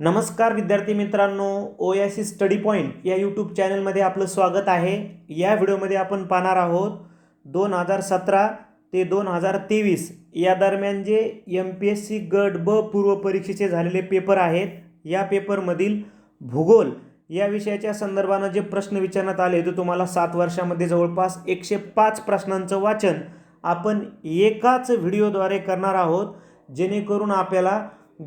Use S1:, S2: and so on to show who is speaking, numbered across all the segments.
S1: नमस्कार विद्यार्थी मित्रांनो O S C study point या यूट्यूब चॅनलमध्ये आपलं स्वागत आहे. या व्हिडिओमध्ये आपण पाहणार आहोत दोन हजार सतरा ते दोन हजार तेवीस या दरम्यान जे एम पी एस सी गट ब पूर्व परीक्षेचे झालेले पेपर आहेत या पेपरमधील भूगोल या विषयाच्या संदर्भानं जे प्रश्न विचारण्यात आले ते तुम्हाला सात वर्षामध्ये जवळपास एकशे पाच प्रश्नांचं वाचन आपण एकाच व्हिडिओद्वारे करणार आहोत जेणेकरून आपल्याला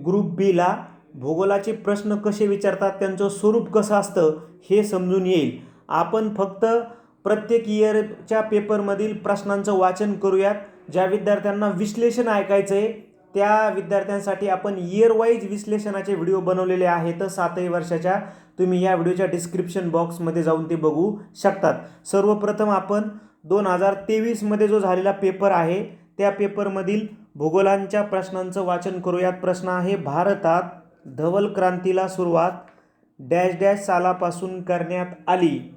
S1: ग्रुप बीला भूगोलाचे प्रश्न कसे विचारतात त्यांचं स्वरूप कसं असतं हे समजून येईल. आपण फक्त प्रत्येक इयरच्या पेपरमधील प्रश्नांचं वाचन करूयात. ज्या विद्यार्थ्यांना विश्लेषण ऐकायचं आहे त्या विद्यार्थ्यांसाठी आपण इयरवाईज विश्लेषणाचे व्हिडिओ बनवलेले आहेत सातही वर्षाच्या. तुम्ही या व्हिडिओच्या डिस्क्रिप्शन बॉक्समध्ये जाऊन ते बघू शकतात. सर्वप्रथम आपण दोन हजार तेवीसमध्ये जो झालेला पेपर आहे त्या पेपरमधील भूगोलांच्या प्रश्नांचं वाचन करूयात. प्रश्न आहे भारतात धवल क्रांतीला सुरुवात डॅश डॅश सालापासून करण्यात आली.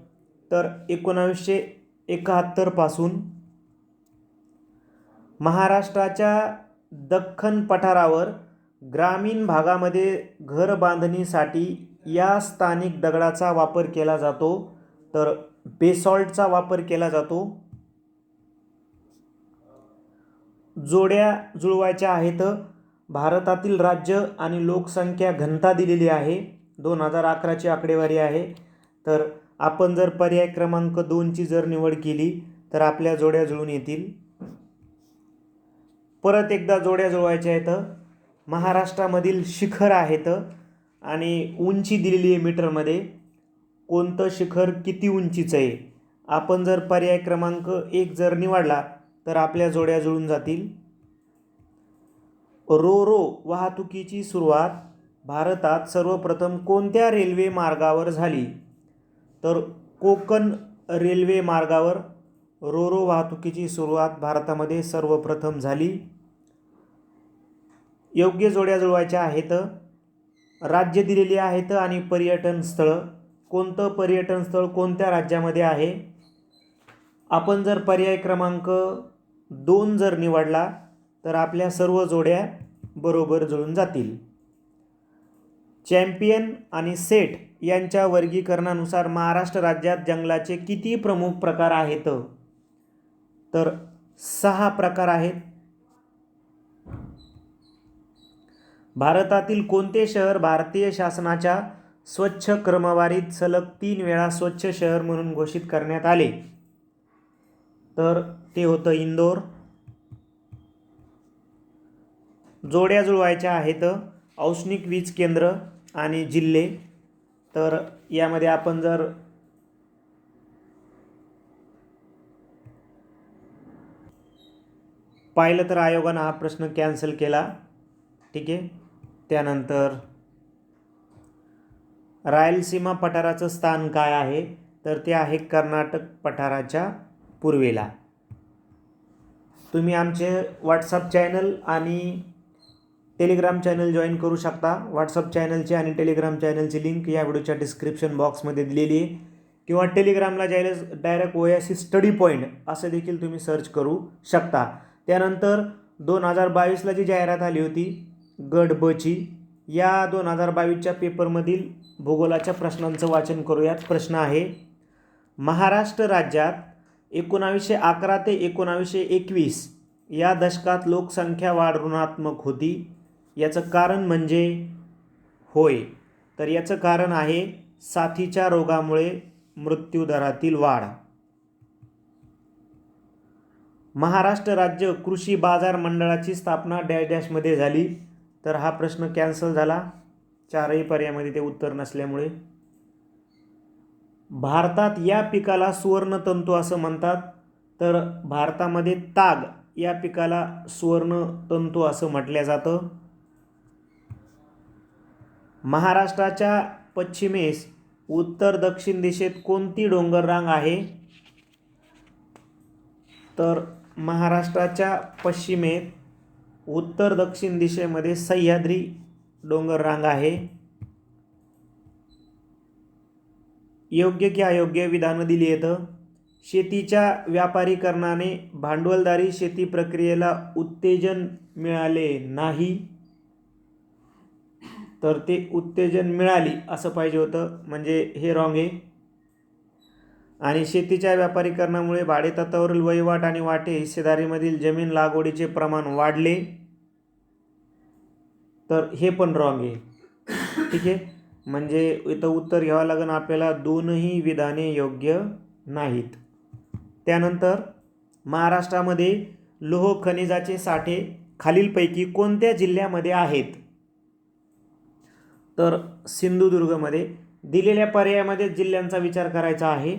S1: तर एकोणावीसशे एकाहत्तरपासून महाराष्ट्राच्या दख्खन पठारावर ग्रामीण भागामध्ये घर बांधणीसाठी या स्थानिक दगडाचा वापर केला जातो. तर बेसॉल्टचा वापर केला जातो. जोड्या जुळवायच्या आहेत. भारतातील राज्य आणि लोकसंख्या घनता दिलेली आहे. दोन हजार अकराची आकडेवारी आहे. तर आपण जर पर्याय क्रमांक दोनची जर निवड केली तर आपल्या जोड्या जुळून येतील. परत एकदा जोड्या जुळवायच्या आहेत. महाराष्ट्रामधील शिखर आहेत आणि उंची दिलेली आहे मीटरमध्ये. कोणतं शिखर किती उंचीचं आहे? आपण जर पर्याय क्रमांक एक जर निवडला तर आपल्या जोड्या जुळून जातील. रो रो वाहतुकीची सुरुवात भारतात सर्वप्रथम कोणत्या रेल्वे मार्गावर झाली? तर कोकण रेल्वे मार्गावर रो रो वाहतुकीची सुरुवात भारतामध्ये सर्वप्रथम झाली. योग्य जोड्या जुळवायच्या आहेत राज्य दिलेली आहेत आणि पर्यटन स्थळं. कोणतं पर्यटन स्थळ कोणत्या राज्यामध्ये आहे? आपण जर पर्याय क्रमांक दोन जर निवडला तर आपल्या सर्व जोड्या बरोबर जुळून जातील. चॅम्पियन आणि सेट यांच्या वर्गीकरणानुसार महाराष्ट्र राज्यात जंगलाचे किती प्रमुख प्रकार आहेत? तर सहा प्रकार आहेत. भारतातील कोणते शहर भारतीय शासनाच्या स्वच्छ क्रमवारीत सलग तीन वेळा स्वच्छ शहर म्हणून घोषित करण्यात आले? तर ते होतं इंदोर जोड्या जुळवायच्या आहेत औष्णिक वीज केंद्र आणि जिल्हे. तर यामध्ये आपण जर पाहिलं तर आयोगानं हा प्रश्न कॅन्सल केला. ठीक आहे. त्यानंतर रायलसीमा पठाराचं स्थान काय आहे? तर ते आहे कर्नाटक पठाराच्या पूर्वेला. तुम्ही आमचे व्हॉट्सअप चॅनल आणि टेलिग्राम चॅनल जॉईन करू शकता. व्हॉट्सअप चॅनलची आणि टेलिग्राम चॅनलची लिंक या व्हिडिओच्या डिस्क्रिप्शन बॉक्समध्ये दिलेली आहे. किंवा टेलिग्रामला जायला direct O S C study point असं देखील तुम्ही सर्च करू शकता. त्यानंतर दोन हजार बावीसला जी जाहिरात आली होती गट बची या दोन हजार बावीसच्या पेपरमधील भूगोलाच्या प्रश्नांचं वाचन करूयात. प्रश्न आहे महाराष्ट्र राज्यात एकोणावीसशे अकरा ते एकोणावीसशे एकवीस या दशकात लोकसंख्या वाढ ऋणात्मक होती. याचं कारण म्हणजे होय. तर याचं कारण आहे साथीच्या रोगामुळे मृत्यूदरातील वाढ. महाराष्ट्र राज्य कृषी बाजार मंडळाची स्थापना डॅश डॅशमध्ये झाली. तर हा प्रश्न कॅन्सल झाला. चारही पर्यायामध्ये ते उत्तर नसल्यामुळे. भारतात या पिकाला सुवर्णतंतू असं म्हणतात. तर भारतामध्ये ताग या पिकाला सुवर्णतंतू असं म्हटलं जातं. महाराष्ट्राच्या पश्चिमेस उत्तर दक्षिण दिशेत कोणती डोंगररांग आहे? तर महाराष्ट्राच्या पश्चिमेत उत्तर दक्षिण दिशेमध्ये सह्याद्री डोंगररांग आहे. योग्य की अयोग्य विधानं दिली आहेत शेतीच्या व्यापारीकरणाने भांडवलदारी शेती प्रक्रियेला उत्तेजन मिळाले नाही. तर ते उत्तेजन मिळाली असं पाहिजे होतं. म्हणजे हे रॉंग आहे. आणि शेतीच्या व्यापारीकरणामुळे भाडेतत्त्वावरील वहिवाट आणि वाटे हिस्सेदारीमधील जमीन लागवडीचे प्रमाण वाढले. तर हे पण रॉंग आहे. ठीक आहे? म्हणजे इथं उत्तर घ्यावं लागेल आपल्याला दोनही विधाने योग्य नाहीत. त्यानंतर महाराष्ट्रामध्ये लोह खनिजाचे साठे खालीलपैकी कोणत्या जिल्ह्यामध्ये आहेत? तर सिंधुदुर्गमध्ये दिलेल्या पर्यायामध्ये जिल्ह्यांचा विचार करायचा आहे.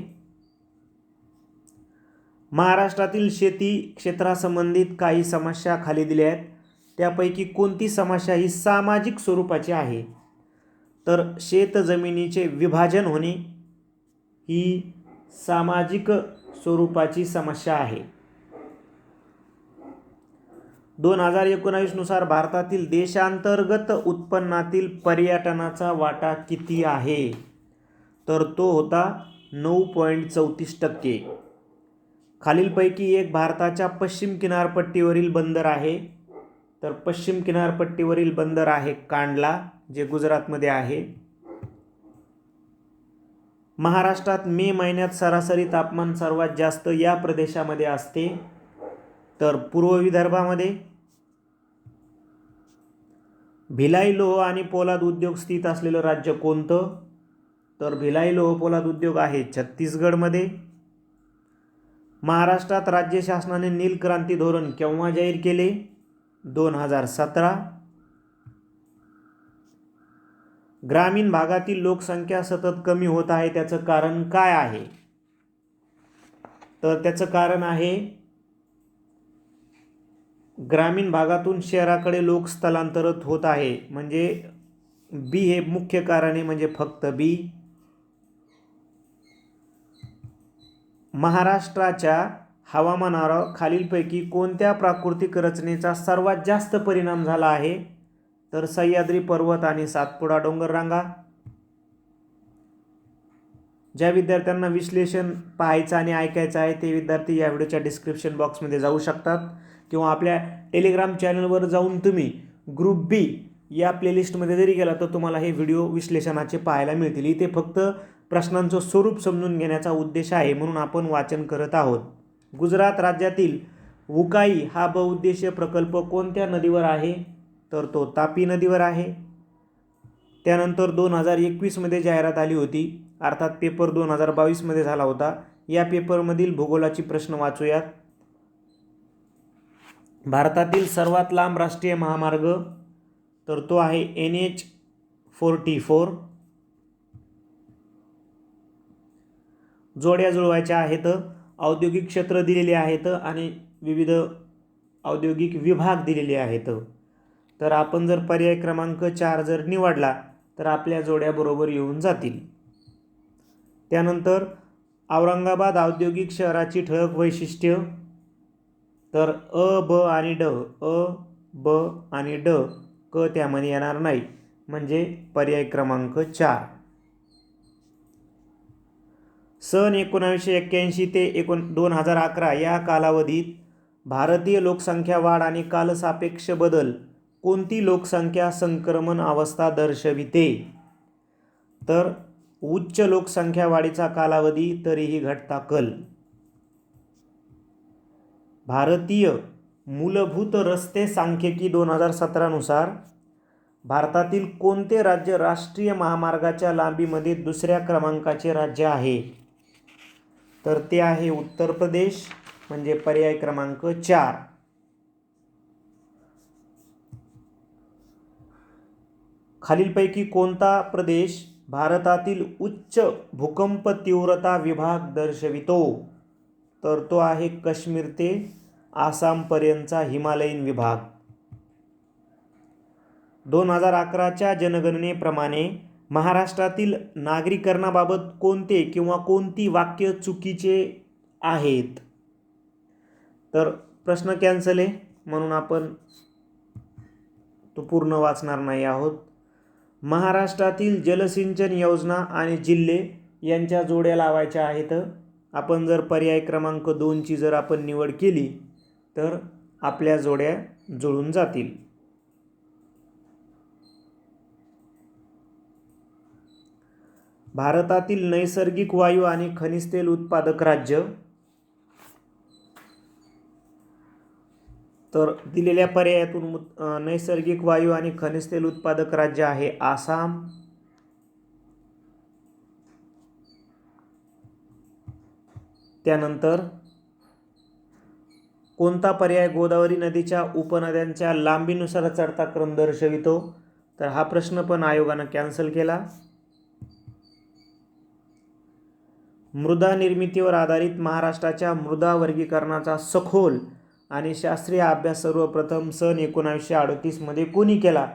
S1: महाराष्ट्रातील शेती क्षेत्रासंबंधित काही समस्या खाली दिल्या आहेत. त्यापैकी कोणती समस्या ही सामाजिक स्वरूपाची आहे? तर शेतजमिनीचे विभाजन होणे ही सामाजिक स्वरूपाची समस्या आहे. दोन हजार एकोणावीसनुसार भारतातील देशांतर्गत उत्पन्नातील पर्यटनाचा वाटा किती आहे? तर तो होता नऊ पॉईंट चौतीस टक्के. खालीलपैकी एक भारताच्या पश्चिम किनारपट्टीवरील बंदर आहे. तर पश्चिम किनारपट्टीवरील बंदर आहे कांडला जे गुजरातमध्ये आहे. महाराष्ट्रात मे महिन्यात सरासरी तापमान सर्वात जास्त या प्रदेशामध्ये असते. तर पूर्व विदर्भामध्ये भिलाई लोह आणि पोलाद उद्योग स्थित असलेलं राज्य कोणतं? तर भिलाई लोह पोलाद उद्योग आहे छत्तीसगडमध्ये. महाराष्ट्रात राज्य शासनाने नीलक्रांती धोरण केव्हा जाहीर केले? दोन हजार सतरा. ग्रामीण भागातील लोकसंख्या सतत कमी होत आहे त्याचं कारण काय आहे? तर त्याचं कारण आहे ग्रामीण भागातून शहराकडे लोक स्थलांतरित होत आहे. म्हणजे बी हे मुख्य कारण आहे म्हणजे फक्त बी महाराष्ट्राच्या हवामानावर खालीलपैकी कोणत्या प्राकृतिक रचनेचा सर्वात जास्त परिणाम झाला आहे? तर सह्याद्री पर्वत आणि सातपुडा डोंगर रांगा ज्या विद्यार्थ्यांना विश्लेषण पाहायचं आणि ऐकायचं आहे ते विद्यार्थी या व्हिडिओच्या डिस्क्रिप्शन बॉक्समध्ये जाऊ शकतात. किंवा आपल्या टेलिग्राम चॅनलवर जाऊन तुम्ही ग्रुप बी या प्लेलिस्टमध्ये जरी गेला तर तुम्हाला हे व्हिडिओ विश्लेषणाचे पाहायला मिळतील. इथे फक्त प्रश्नांचं स्वरूप समजून घेण्याचा उद्देश आहे म्हणून आपण वाचन करत आहोत. गुजरात राज्यातील वुकाई हा बहुउद्देशीय प्रकल्प कोणत्या नदीवर आहे? तर तो तापी नदीवर आहे. त्यानंतर दोन हजार एकवीसमध्ये जाहिरात आली होती. अर्थात पेपर दोन हजार बावीसमध्ये झाला होता. या पेपरमधील भूगोलाची प्रश्न वाचूयात. भारतातील सर्वात लांब राष्ट्रीय महामार्ग तर तो आहे एन एच फोर्टी फोर. जोड्या जुळवायच्या आहेत औद्योगिक क्षेत्र दिलेले आहेत आणि विविध औद्योगिक विभाग दिलेले आहेत. तर आपण जर पर्याय क्रमांक चार जर निवडला तर आपल्या जोड्या बरोबर येऊन जातील. त्यानंतर औरंगाबाद औद्योगिक शहराची ठळक वैशिष्ट्य तर अ ब आणि ड अ ब आणि ड क त्यामध्ये येणार नाही. म्हणजे पर्याय क्रमांक चार. सन एकोणावीसशे एक्क्याऐंशी ते एकोण दोन हजार अकरा या कालावधीत भारतीय लोकसंख्या वाढ आणि कालसापेक्ष बदल कोणती लोकसंख्या संक्रमण अवस्था दर्शविते? तर उच्च लोकसंख्या वाढीचा कालावधी तरीही घटता कल. भारतीय मूलभूत रस्ते सांख्यिकी दोन हजार सतरानुसार भारतातील कोणते राज्य राष्ट्रीय महामार्गाच्या लांबीमध्ये दुसऱ्या क्रमांकाचे राज्य आहे? तर ते आहे उत्तर प्रदेश म्हणजे पर्याय क्रमांक चार. खालीलपैकी कोणता प्रदेश भारतातील उच्च भूकंप तीव्रता विभाग दर्शवितो? तर तो आहे काश्मीर ते आसामपर्यंतचा हिमालयीन विभाग. दोन हजार अकराच्या जनगणनेप्रमाणे महाराष्ट्रातील नागरीकरणाबाबत कोणते किंवा कोणती वाक्य चुकीचे आहेत? तर प्रश्न कॅन्सल आहे. म्हणून आपण तो पूर्ण वाचणार नाही आहोत. महाराष्ट्रातील जलसिंचन योजना आणि जिल्हे यांच्या जोड्या लावायच्या आहेत. आपण जर पर्याय क्रमांक दोनची जर आपण निवड केली तर आपल्या जोड्या जुळून जातील. भारतातील नैसर्गिक वायू आणि खनिज तेल उत्पादक राज्य. तर दिलेल्या पर्यायातून नैसर्गिक वायू आणि खनिज तेल उत्पादक राज्य आहे आसाम. त्यानंतर कोणता पर्याय गोदावरी नदीच्या उपनद्यांच्या लांबीनुसार चढता क्रम दर्शवितो? तर हा प्रश्न पण आयोगानं कॅन्सल केला. मृदा निर्मितीवर आधारित महाराष्ट्राच्या मृदा वर्गीकरणाचा सखोल आणि शास्त्रीय अभ्यास सर्वप्रथम सन एकोणावीसशे अडतीसमध्ये कोणी केला?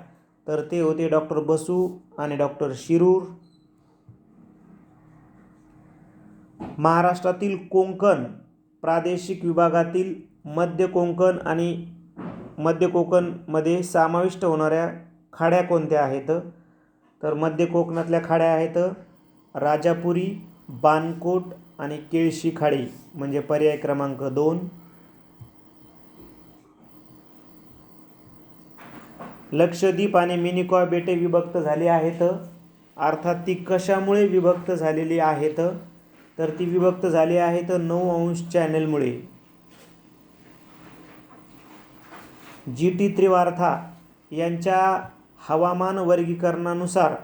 S1: तर ते होते डॉक्टर बसू आणि डॉक्टर शिरूर. महाराष्ट्रातील कोंकण प्रादेशिक विभागातील मध्य कोंकण आणि मध्य कोकणमध्ये समाविष्ट होणाऱ्या खाड्या कोणत्या आहेत? तर मध्य कोकणातल्या खाड्या आहेत राजापुरी बानकोट आणि केळशी खाडी म्हणजे पर्याय क्रमांक दोन. लक्षद्वीप आणि मिनिकॉय बेटे विभक्त झाली आहेत. अर्थात ती कशामुळे विभक्त झालेली आहेत? तर ती विभक्त झाली आहेत नऊ अंश चॅनलमुळे. जी टी त्रिवार्था यांच्या हवामान वर्गीकरणानुसार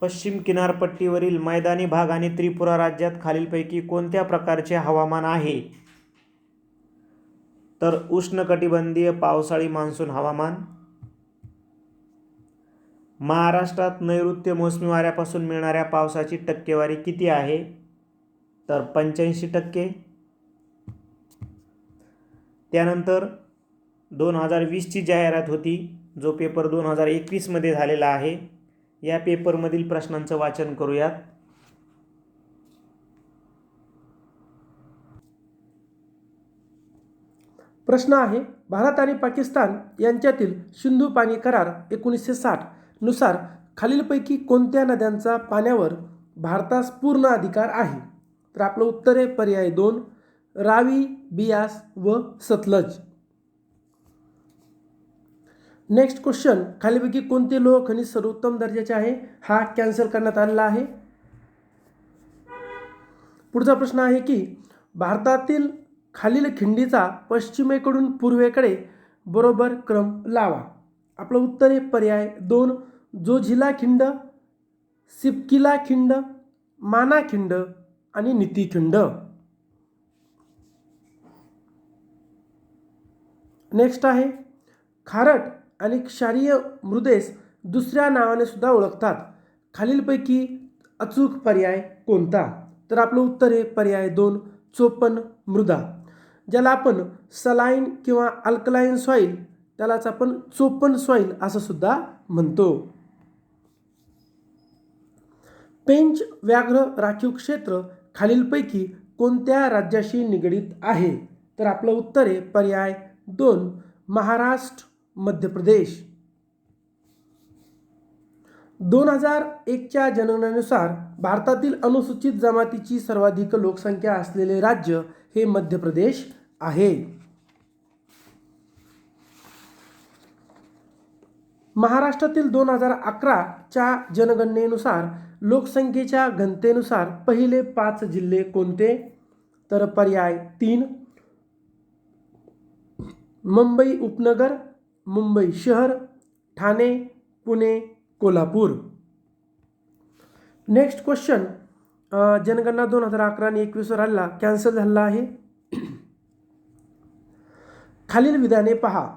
S1: पश्चिम किनारपट्टीवरील मैदानी भाग आणि त्रिपुरा राज्यात खालीलपैकी कोणत्या प्रकारचे हवामान आहे? तर उष्णकटिबंधीय पावसाळी मान्सून हवामान महाराष्ट्रात नैऋत्य मोसमी वाऱ्यापासून मिळणाऱ्या पावसाची टक्केवारी किती आहे? तर पंच्याऐंशी टक्के. त्यानंतर दोन हजार वीसची जाहिरात होती जो पेपर दोन हजार एकवीसमध्ये झालेला आहे. या पेपरमधील प्रश्नांचं वाचन करूयात.
S2: प्रश्न आहे भारत आणि पाकिस्तान यांच्यातील सिंधू पाणी करार एकोणीसशे साठनुसार खालीलपैकी कोणत्या नद्यांचा पाण्यावर भारतास पूर्ण अधिकार आहे? तर आपलं उत्तर आहे पर्याय दोन रावी बियास व सतलज. नेक्स्ट क्वेश्चन खालीपैकी कोणते लोह खनिज सर्वोत्तम दर्जाचे आहे? हा कॅन्सल करण्यात आलेला आहे. पुढचा प्रश्न आहे की भारतातील खालील खिंडीचा पश्चिमेकडून पूर्वेकडे बरोबर क्रम लावा. आपलं उत्तर आहे पर्याय दोन. जोझिला खिंड सिपकिला खिंड माना खिंड आणि निती खिंड. नेक्स्ट आहे खारट. आणि क्षारीय मृदेस दुसऱ्या नावाने सुद्धा ओळखतात. खालीलपैकी अचूक पर्याय कोणता? तर आपलं उत्तर आहे पर्याय दोन चोपन मृदा ज्याला आपण सलाईन किंवा अल्कलाईन सॉईल त्यालाच आपण चोपन सॉईल असं सुद्धा म्हणतो. पेंच व्याघ्र राखीव क्षेत्र खालीलपैकी कोणत्या राज्याशी निगडीत आहे? तर आपलं उत्तर आहे पर्याय दोन महाराष्ट्र मध्य प्रदेश. दोन हजार एकच्या जनगणनेनुसार भारतातील अनुसूचित जमातीची सर्वाधिक लोकसंख्या असलेले राज्य हे मध्य प्रदेश आहे. महाराष्ट्रातील दोन हजार अकराच्या जनगणनेनुसार लोकसंख्येच्या घनतेनुसार पहिले पाच जिल्हे कोणते? तर पर्याय तीन मुंबई उपनगर मुंबई शहर ठाणे पुणे कोल्हापूर. नेक्स्ट क्वेश्चन जनगणना दोन हजार अकरा आणि एकवीसवर हल्ला कॅन्सल झालेला आहे. खालील विधाने पहा.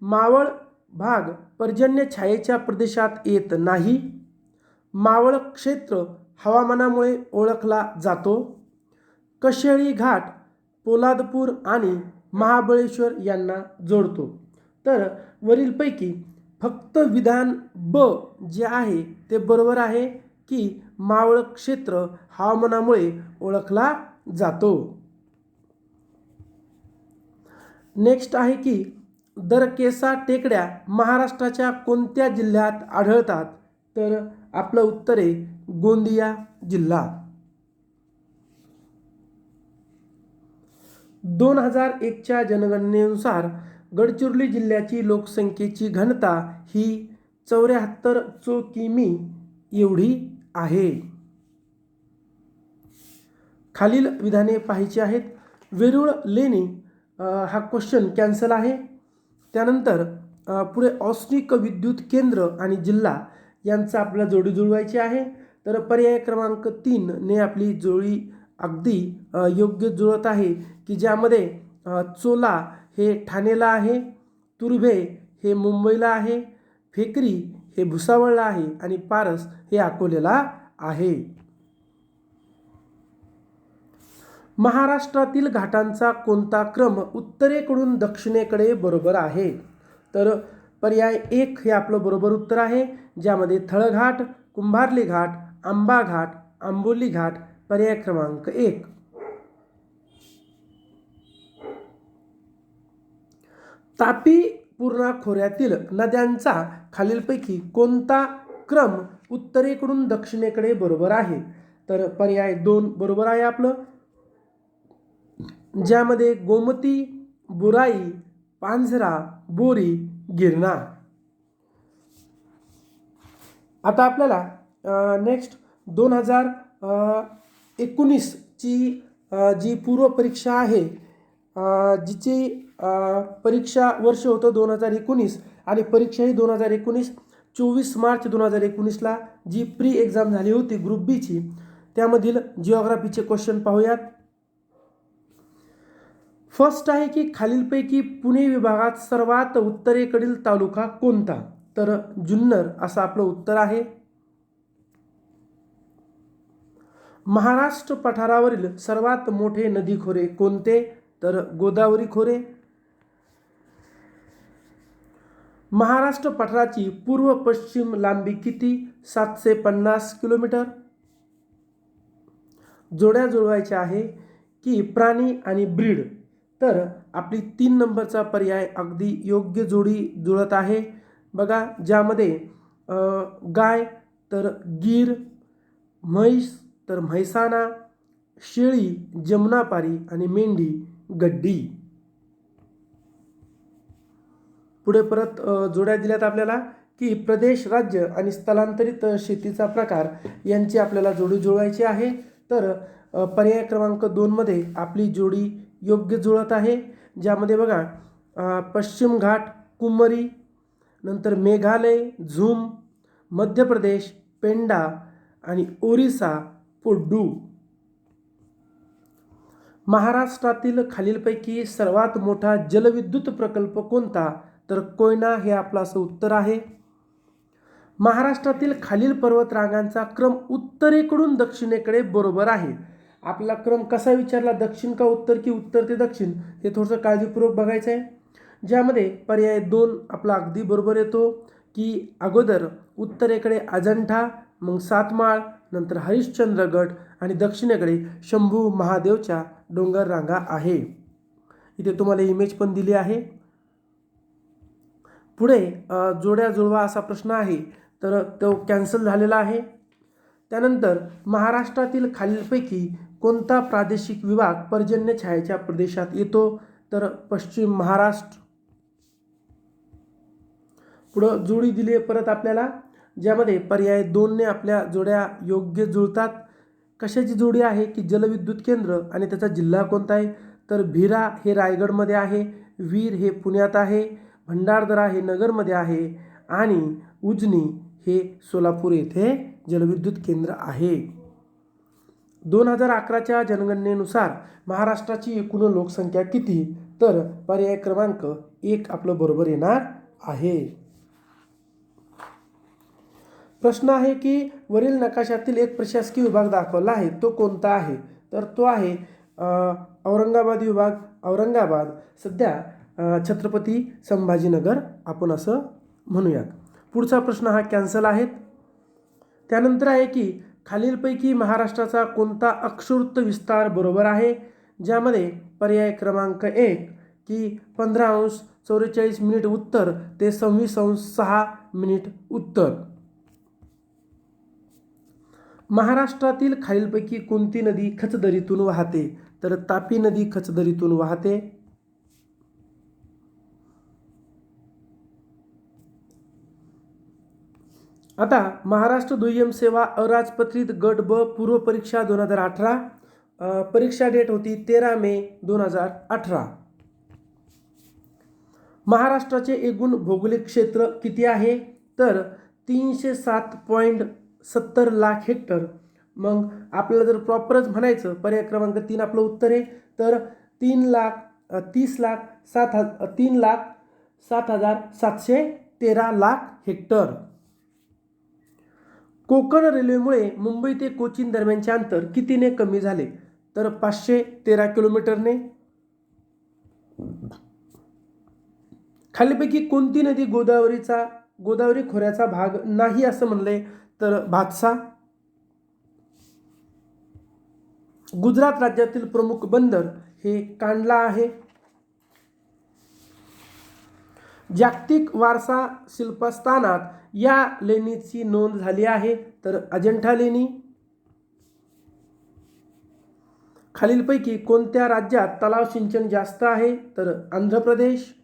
S2: मावळ भाग पर्जन्य छायेच्या प्रदेशात येत नाही. मावळ क्षेत्र हवामानामुळे ओळखला जातो. कशेळी घाट पोलादपूर आणि महाबळेश्वर यांना जोडतो. तर वरीलपैकी फक्त विधान ब जे आहे ते बरोबर आहे की मावळ क्षेत्र हवामानामुळे ओळखला जातो. नेक्स्ट आहे की दरकेसा टेकड्या महाराष्ट्राच्या कोणत्या जिल्ह्यात आढळतात? तर आपलं उत्तर आहे गोंदिया जिल्हा. दोन हजार एकच्या जनगणनेनुसार गडचिरोली जिल्ह्याची लोकसंख्येची घनता ही चौऱ्याहत्तर चो किमी एवढी आहे. खालील विधाने पाहायची आहेत. वेरूळ लेणी हा क्वेश्चन कॅन्सल आहे. त्यानंतर पुढे औष्णिक विद्युत केंद्र आणि जिल्हा यांचा आपल्याला जोडी जुळवायची आहे. तर पर्याय क्रमांक तीनने आपली जोडी अगदी योग्य जुळत आहे की ज्यामध्ये चोला हे ठाणेला आहे तुर्भे हे मुंबईला आहे फेकरी हे भुसावळला आहे आणि पारस हे अकोलेला आहे. महाराष्ट्रातील घाटांचा कोणता क्रम उत्तरेकडून दक्षिणेकडे बरोबर आहे? तर पर्याय एक हे आपलं बरोबर उत्तर आहे ज्यामध्ये थळघाट कुंभारली घाट आंबा घाट आंबोली घाट पर्याय क्रमांक एक. तापी पूर्णा खोऱ्यातील नद्यांचा खालीलपैकी कोणता क्रम उत्तरेकडून दक्षिणेकडे बरोबर आहे? तर पर्याय दोन बरोबर आहे आपलं. ज्यामध्ये गोमती बुराई पांझरा बोरी गिरणा. आता आपल्याला नेक्स्ट दोन हजार एकोणीसची जी पूर्वपरीक्षा आहे जिची परीक्षा वर्ष होतं दोन हजार एकोणीस आणि परीक्षाही दोन हजार एकोणीस चोवीस मार्च दोन हजार एकोणीसला जी प्री एक्झाम झाली होती ग्रुप बीची त्यामधील जिओग्राफीचे क्वेश्चन पाहूयात. फर्स्ट आहे की खालीलपैकी पुणे विभागात सर्वात उत्तरेकडील तालुका कोणता? तर जुन्नर असं आपलं उत्तर आहे. महाराष्ट्र पठारावरील सर्वात मोठे नदी खोरे कोणते? तर गोदावरी खोरे. महाराष्ट्र पठाराची पूर्व पश्चिम लांबी किती? सातशे पन्नास किलोमीटर. जोड्या जुळवायच्या आहे की प्राणी आणि ब्रीड. तर आपली तीन नंबरचा पर्याय अगदी योग्य जोडी जुळत आहे. बघा ज्यामध्ये गाय तर गीर म्हैस तर म्हैसाणा शेळी जमुनापारी आणि मेंढी गड्डी. पुढे परत जोड्या दिल्यात आपल्याला की प्रदेश राज्य आणि स्थलांतरित शेतीचा प्रकार यांची आपल्याला जोडी जुळवायची आहे. तर पर्याय क्रमांक दोनमध्ये आपली जोडी योग्य जुळत आहे. ज्यामध्ये बघा पश्चिम घाट कुमरी नंतर मेघालय झूम मध्य प्रदेश पेंडा आणि ओरिसा पुड्डू. महाराष्ट्रातील खालीलपैकी सर्वात मोठा जलविद्युत प्रकल्प कोणता? तर कोयना हे आपलं असं उत्तर आहे. महाराष्ट्रातील खालील पर्वतरांगांचा क्रम उत्तरेकडून दक्षिणेकडे बरोबर आहे. आपला क्रम कसा विचारला दक्षिण का उत्तर की उत्तर ते दक्षिण? हे थोडंसं काळजीपूर्वक बघायचं आहे ज्यामध्ये पर्याय दोन आपला अगदी बरोबर येतो की अगोदर उत्तरेकडे अजंठा मग सातमाळ नंतर हरिश्चंद्रगड आणि दक्षिणेकडे शंभू महादेवच्या डोंगर रांगा आहे. इथे तुम्हाला इमेज पण दिली आहे. पुढे जोड्या जुळवा असा प्रश्न आहे. तर तो कॅन्सल झालेला आहे. त्यानंतर महाराष्ट्रातील खालीलपैकी कोणता प्रादेशिक विभाग पर्जन्य छायाच्या प्रदेशात येतो? तर पश्चिम महाराष्ट्र. पुढं जोडी दिली आहे परत आपल्याला ज्यामध्ये पर्याय दोनने आपल्या जोड्या योग्य जुळतात. कशाची जोडी आहे? की जलविद्युत केंद्र? आणि त्याचा जिल्हा कोणता आहे? तर भिरा हे रायगडमध्ये आहे वीर हे पुण्यात आहे भंडारदरा हे नगरमध्ये आहे आणि उजनी हे सोलापूर येथे जलविद्युत केंद्र आहे. दोन हजार अकराच्या जनगणनेनुसार महाराष्ट्राची एकूण लोकसंख्या किती? तर पर्याय क्रमांक एक आपलं बरोबर येणार आहे. प्रश्न आहे की वरील नकाशातील एक प्रशासकीय विभाग दाखवला आहे. तो कोणता आहे? तर तो आहे औरंगाबाद विभाग. औरंगाबाद सध्या छत्रपती संभाजीनगर आपण असं म्हणूयात. पुढचा प्रश्न हा कॅन्सल आहेत. त्यानंतर आहे की खालीलपैकी महाराष्ट्राचा कोणता अक्षुर्त विस्तार बरोबर आहे? ज्यामध्ये पर्याय क्रमांक एक की पंधरा अंश चौवेचाळीस मिनिट उत्तर ते सव्वीस अंश सहा मिनिट उत्तर. महाराष्ट्रातील खालीलपैकी कोणती नदी खचदरीतून वाहते? तर तापी नदी खचदरीतून वाहते. आता महाराष्ट्र दुय्यम सेवा अराजपत्रित गट ब पूर्व परीक्षा दोन हजार अठरा परीक्षा डेट होती तेरा मे दोन हजार अठरा. महाराष्ट्राचे एकूण भौगोलिक क्षेत्र किती आहे? तर तीनशे सात पॉईंट सत्तर लाख हेक्टर. मग आपल्याला जर प्रॉपरच म्हणायचं पर्याय क्रमांक तीन आपलं उत्तर आहे तर तीन लाख तीस लाख सात ह तीन लाख सात हजार सातशे तेरा लाख हेक्टर. कोकण रेल्वेमुळे मुंबई ते कोचीन दरम्यानचे अंतर कितीने कमी झाले? तर पाचशे तेरा किलोमीटरने. खालीपैकी कोणती नदी गोदावरीचा गोदावरी खोऱ्याचा भाग नाही असं म्हणलंय? तर भातसा गुजरात राज्यातील प्रमुख बंदर हे कांडला आहे. जागतिक वारसा शिल्पस्थानात या लेणीची नोंद झाली आहे. तर अजंठा लेणी खालीलपैकी कोणत्या राज्यात तलाव सिंचन जास्त आहे? तर आंध्र प्रदेश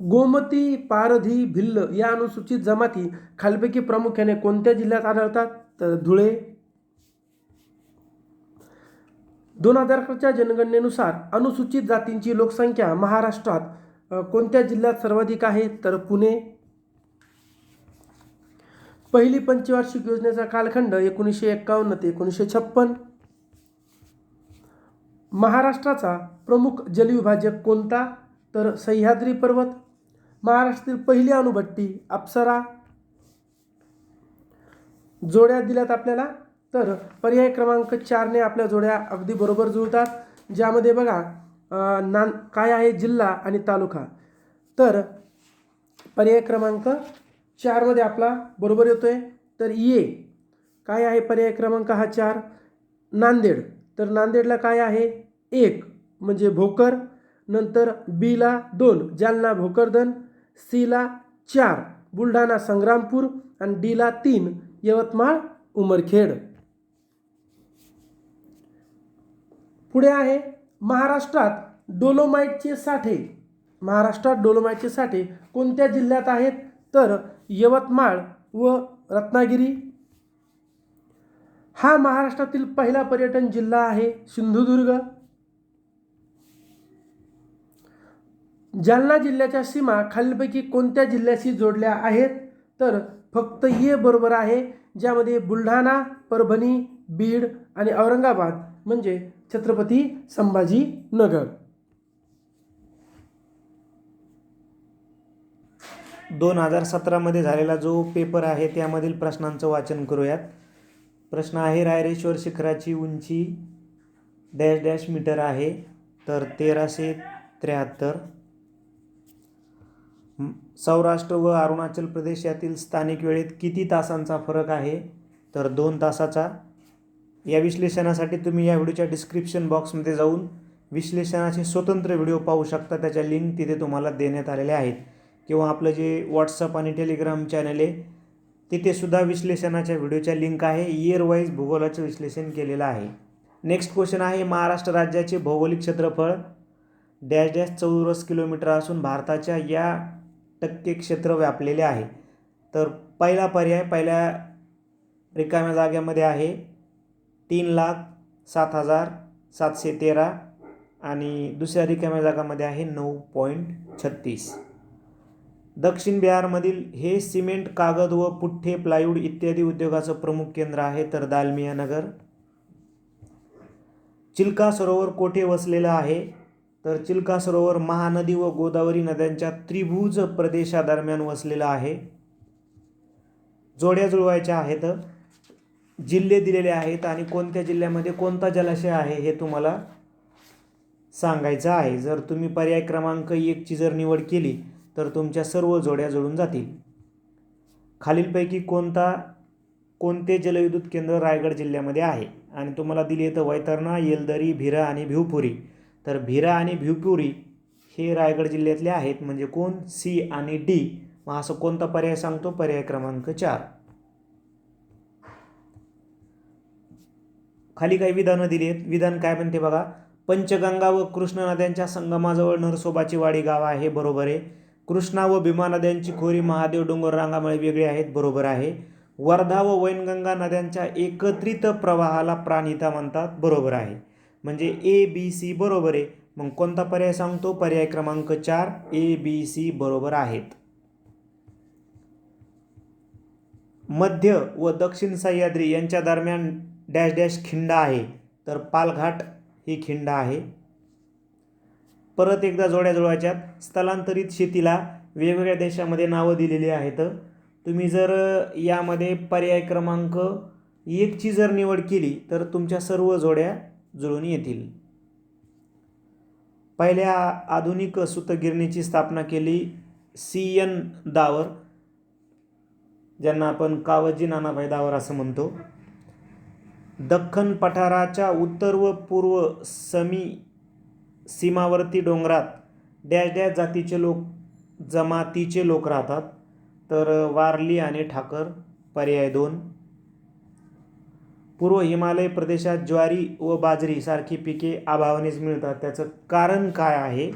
S2: गोमती पारधी भिल्ल या अनुसूचित जमाती खालपैकी प्रामुख्याने कोणत्या जिल्ह्यात आढळतात? तर धुळे. दोन हजार अकराच्या जनगणनेनुसार अनुसूचित जातींची लोकसंख्या महाराष्ट्रात कोणत्या जिल्ह्यात सर्वाधिक आहे? तर पुणे. पहिली पंचवार्षिक योजनेचा कालखंड एकोणीसशे एक्कावन्न ते एकोणीसशे छप्पन. महाराष्ट्राचा प्रमुख जलविभाजक कोणता? तर सह्याद्री पर्वत. महाराष्ट्रातील पहिली अणुभट्टी अप्सरा. जोड्या दिल्यात आपल्याला. तर पर्याय क्रमांक चारने आपल्या जोड्या अगदी बरोबर जुळतात. ज्यामध्ये बघा नान काय आहे? जिल्हा आणि तालुका. तर पर्याय क्रमांक चारमध्ये आपला बरोबर येतो आहे तर ये काय आहे पर्याय क्रमांक हा चार? नांदेड. तर नांदेडला काय आहे? एक म्हणजे भोकर. नंतर बीला दोन जालना भोकरदन. सीला चार बुलढाणा संग्रामपूर आणि डीला तीन यवतमाळ उमरखेड. पुढे आहे महाराष्ट्रात डोलोमाईटचे साठे. महाराष्ट्रात डोलोमाईटचे साठे कोणत्या जिल्ह्यात आहेत? तर यवतमाळ व रत्नागिरी. हा महाराष्ट्रातील पहिला पर्यटन जिल्हा आहे सिंधुदुर्ग. जालना जिल्ह्याच्या सीमा खालीलपैकी कोणत्या जिल्ह्याशी जोडल्या आहेत? तर फक्त ये बरोबर आहे ज्यामध्ये बुलढाणा परभणी बीड आणि औरंगाबाद म्हणजे छत्रपती संभाजी नगर
S1: दोन हजार सतरामध्ये झालेला जो पेपर आहे त्यामधील प्रश्नांचं वाचन करूयात. प्रश्न आहे रायरेश्वर शिखराची उंची डॅश डॅश मीटर आहे तर तेराशे त्र्याहत्तर. सौराष्ट्र व अरुणाचल प्रदेश यातील स्थानिक वेळेत किती तासांचा फरक आहे? तर दोन तासाचा. या विश्लेषणासाठी तुम्ही या व्हिडिओच्या डिस्क्रिप्शन बॉक्समध्ये जाऊन विश्लेषणाचे स्वतंत्र व्हिडिओ पाहू शकता. त्याच्या लिंक तिथे तुम्हाला देण्यात आलेल्या आहेत. किंवा आपलं जे व्हॉट्सअप आणि टेलिग्राम चॅनल आहे तिथेसुद्धा विश्लेषणाच्या व्हिडिओच्या लिंक आहे. इयर वाईज भूगोलाचं विश्लेषण केलेलं आहे. नेक्स्ट क्वेश्चन आहे महाराष्ट्र राज्याचे भौगोलिक क्षेत्रफळ डॅश डॅश चौरस किलोमीटर असून भारताच्या या टक्के क्षेत्र व्यापलेले आहे. तर पहिला पर्याय पहिल्या रिकाम्या जाग्यामध्ये आहे. तीन लाख सात हजार सातशे तेरा आणि दुसऱ्या रिकाम्या जागामध्ये आहे नऊ पॉईंट छत्तीस. दक्षिण बिहारमधील हे सिमेंट कागद व पुठ्ठे प्लायवूड इत्यादी उद्योगाचं प्रमुख केंद्र आहे तर दालमिया नगर चिल्का सरोवर कोठे वसलेलं आहे? तर चिल्का सरोवर महानदी व गोदावरी नद्यांच्या त्रिभुज प्रदेशादरम्यान वसलेलं आहे. जोड्या जुळवायच्या आहेत. जिल्हे दिलेले आहेत आणि कोणत्या जिल्ह्यामध्ये कोणता जलाशय आहे हे तुम्हाला सांगायचं आहे. जर तुम्ही पर्याय क्रमांक एकची जर निवड केली तर तुमच्या सर्व जोड्या जुळून जातील. खालीलपैकी कोणता कोणते जलविद्युत केंद्र रायगड जिल्ह्यामध्ये आहे? आणि तुम्हाला दिली येतं वैतरणा येलदरी भिरा आणि भिवपुरी. तर भिरा आणि भिवपुरी हे रायगड जिल्ह्यातले आहेत. म्हणजे कोण? सी आणि डी. मग असं कोणता पर्याय सांगतो? पर्याय क्रमांक चार. खाली काही विधानं दिली आहेत. विधान काय म्हणते बघा? पंचगंगा व कृष्ण नद्यांच्या संगमाजवळ नरसोबाची वाडी गाव आहे. बरोबर आहे. कृष्णा व भीमा नद्यांची खोरी महादेव डोंगर रांगामुळे वेगळी आहेत. बरोबर आहे. वर्धा व वैनगंगा नद्यांच्या एकत्रित प्रवाहाला प्राणिता म्हणतात. बरोबर आहे. म्हणजे ए बी सी बरोबर आहे. मग कोणता पर्याय सांगतो? पर्याय क्रमांक चार ए बी सी बरोबर आहेत. मध्य व दक्षिण सह्याद्री यांच्या दरम्यान डॅश डॅश खिंड आहे. तर पालघाट ही खिंड आहे. परत एकदा जोड्या जुळवायच्यात स्थलांतरित शेतीला वेगवेगळ्या देशामध्ये नावं दिलेली आहेत. तुम्ही जर यामध्ये पर्याय क्रमांक एकची जर निवड केली तर तुमच्या सर्व जोड्या जुळून येतील. पहिल्या आधुनिक सुतगिरणीची स्थापना केली सी एन दावर ज्यांना आपण कावजी नानाभाई दावर असं म्हणतो. दख्खन पठाराच्या उत्तर व पूर्व समी सीमावर्ती डोंगरात डॅश डॅश जातीचे लोक जमातीचे लोक राहतात. तर वारली आणि ठाकर पर्याय दोन. पूर्व हिमालय प्रदेशात ज्वारी व बाजरी सारखी पिके अभावानेच मिळतात. त्याचं कारण काय आहे?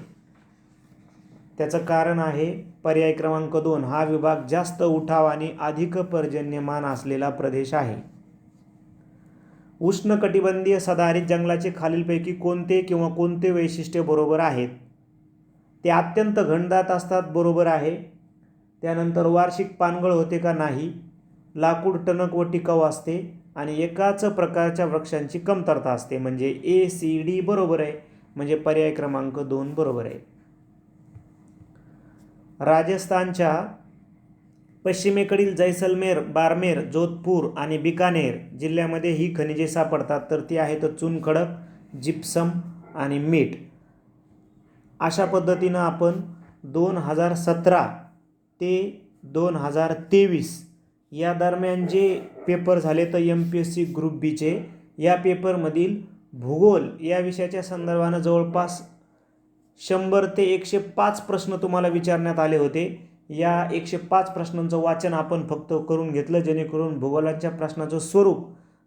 S1: त्याचं कारण आहे पर्याय क्रमांक दोन हा विभाग जास्त उठाव आणि अधिक पर्जन्यमान असलेला प्रदेश आहे. उष्णकटिबंधीय सदाहरित जंगलाचे खालीलपैकी कोणते किंवा कोणते वैशिष्ट्य बरोबर आहेत? ते अत्यंत घनदाट असतात बरोबर आहे. त्यानंतर वार्षिक पानगळ होते का नाही? लाकूड टणक व टिकाऊ असते. आणि एकाच प्रकारच्या वृक्षांची कमतरता असते. म्हणजे ए सी डी बरोबर आहे. म्हणजे पर्याय क्रमांक दोन बरोबर आहे. राजस्थानच्या पश्चिमेकडील जैसलमेर बारमेर जोधपूर आणि बिकानेर जिल्ह्यामध्ये ही खनिजे सापडतात. तर ती आहेत चुनखडक जिप्सम आणि मीठ. अशा पद्धतीनं आपण दोन हजार सतरा ते दोन हजार तेवीस या दरम्यान जे पेपर झाले तर M P S C group बीचे या पेपरमधील भूगोल या विषयाच्या संदर्भानं जवळपास शंभर ते एकशे पाच प्रश्न तुम्हाला विचारण्यात आले होते. या एकशे पाच प्रश्नांचं वाचन आपण फक्त करून घेतलं जेणेकरून भूगोलाच्या प्रश्नाचं स्वरूप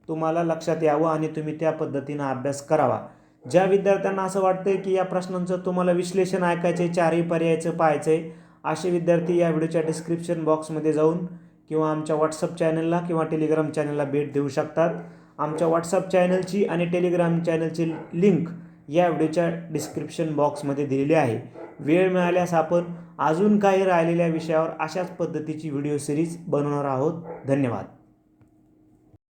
S1: तुम्हाला लक्षात यावं आणि तुम्ही त्या पद्धतीनं अभ्यास करावा. ज्या विद्यार्थ्यांना असं वाटतं की या प्रश्नांचं तुम्हाला विश्लेषण ऐकायचं आहे चारही पर्यायचं पाहायचं आहे असे विद्यार्थी या व्हिडिओच्या डिस्क्रिप्शन बॉक्समध्ये जाऊन किंवा आमच्या व्हॉट्सअप चॅनलला किंवा टेलिग्राम चॅनलला भेट देऊ शकतात. आमच्या व्हॉट्सअप चॅनलची आणि टेलिग्राम चॅनलची लिंक या व्हिडिओच्या डिस्क्रिप्शन बॉक्समध्ये दिलेली आहे. वेळ मिळाल्यास आपण अजून काही राहिलेल्या विषयावर अशाच पद्धतीची व्हिडिओ सिरीज बनवणार आहोत. धन्यवाद.